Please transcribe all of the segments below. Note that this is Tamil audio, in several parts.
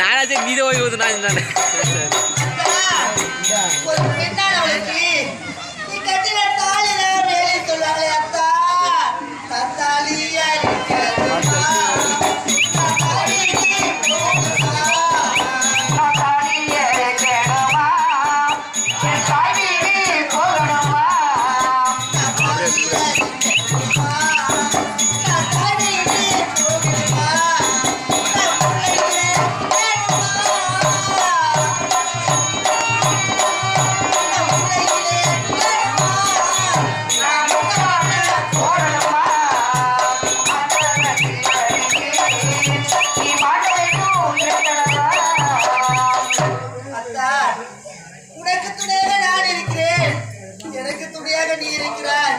ನಾರಾಜ್ ನೀರೇ ಹೋಗಿ ಹೋದ ನಾನು ನಾನು இருக்கிறார்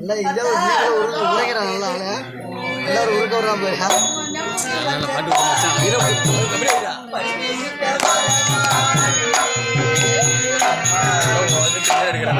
இல்லை இதை உரு உரைக்கிறான் நல்லா எல்லாரும் உருக்க விடுறான் இருக்கிறான்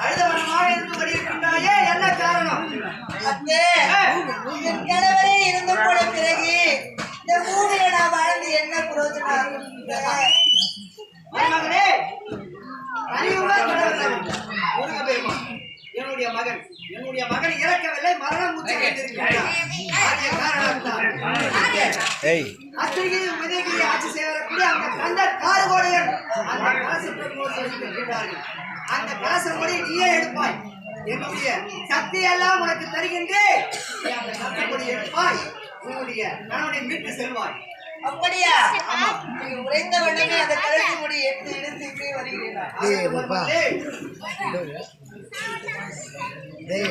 அழுதவனமாக இருந்தபடி இருக்கின்றாயே என்ன காரணம்? அத்தே என் கணவரே இருந்து போன பிறகு இந்த பூமியில நான் வாழ்ந்து என்ன பிரயோஜனம்? மகனே அறிவுள்ள என்னுடைய மகன். என்னுடைய மகன் இறக்கவில்லை மரணம் முற்றி வைத்திருக்கிறார் ஆகிய காரணத்தால். அத்திரிகை உதயகிரி ஆட்சி செய்வதற்குரிய அந்த கந்த காரகோடையன் அந்த கலசத்தை போட்டு வைத்திருக்கிறார்கள் அந்த கலசமொழி நீயே எடுப்பாய். என்னுடைய சக்தி எல்லாம் உனக்கு தருகின்றேன். அந்த கலசமொழி எடுப்பாய். உன்னுடைய கணவனை மீட்டு செல்வாய். அப்படியா? நீ உரைத்த உடனே அந்த கடைசி முடி எடுத்து டேய் பாப்பா டேய்